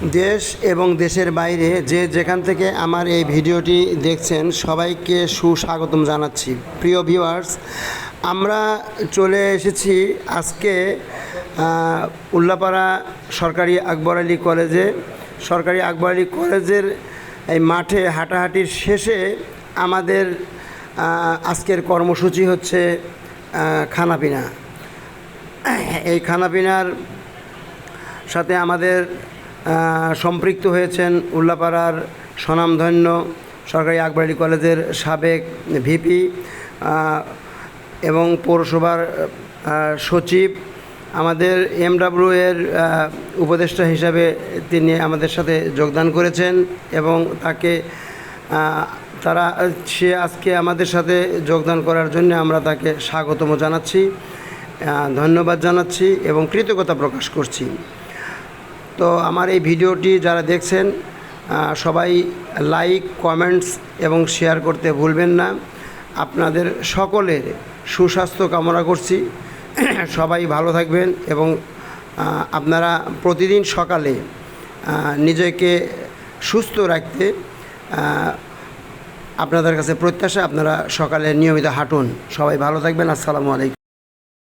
দেশ এবং দেশের বাইরে যে যেখান থেকে আমার এই ভিডিওটি দেখছেন, সবাইকে সুস্বাগতম জানাচ্ছি। প্রিয় ভিউয়ার্স আমরা চলে এসেছি আজকে উল্লাপাড়া সরকারি আকবর আলী কলেজে। সরকারি আকবর আলী কলেজের এই মাঠে হাঁটাহাঁটির শেষে আমাদের আজকের কর্মসূচি হচ্ছে খানাপিনা। এই খানাপিনার সাথে আমাদের সম্পৃক্ত হয়েছেন উল্লাপাড়ার স্বনামধন্য সরকারি আকবরালি কলেজের সাবেক ভিপি এবং পৌরসভার সচিব। আমাদের এমডাব্লিউ এর উপদেষ্টা হিসাবে তিনি আমাদের সাথে যোগদান করেছেন এবং তাকে তারা, সে আজকে আমাদের সাথে যোগদান করার জন্য আমরা তাকে স্বাগতম জানাচ্ছি ধন্যবাদ জানাচ্ছি এবং কৃতজ্ঞতা প্রকাশ করছি। তো আমার এই ভিডিওটি যারা দেখছেন সবাই লাইক, কমেন্টস এবং শেয়ার করতে ভুলবেন না। আপনাদের সকলের সুস্বাস্থ্য কামনা করছি। সবাই ভালো থাকবেন এবং আপনারা প্রতিদিন সকালে নিজেকে সুস্থ রাখতে আপনাদের কাছে প্রত্যাশা, আপনারা সকালে নিয়মিত হাঁটুন। সবাই ভালো থাকবেন। আসসালামু আলাইকুম।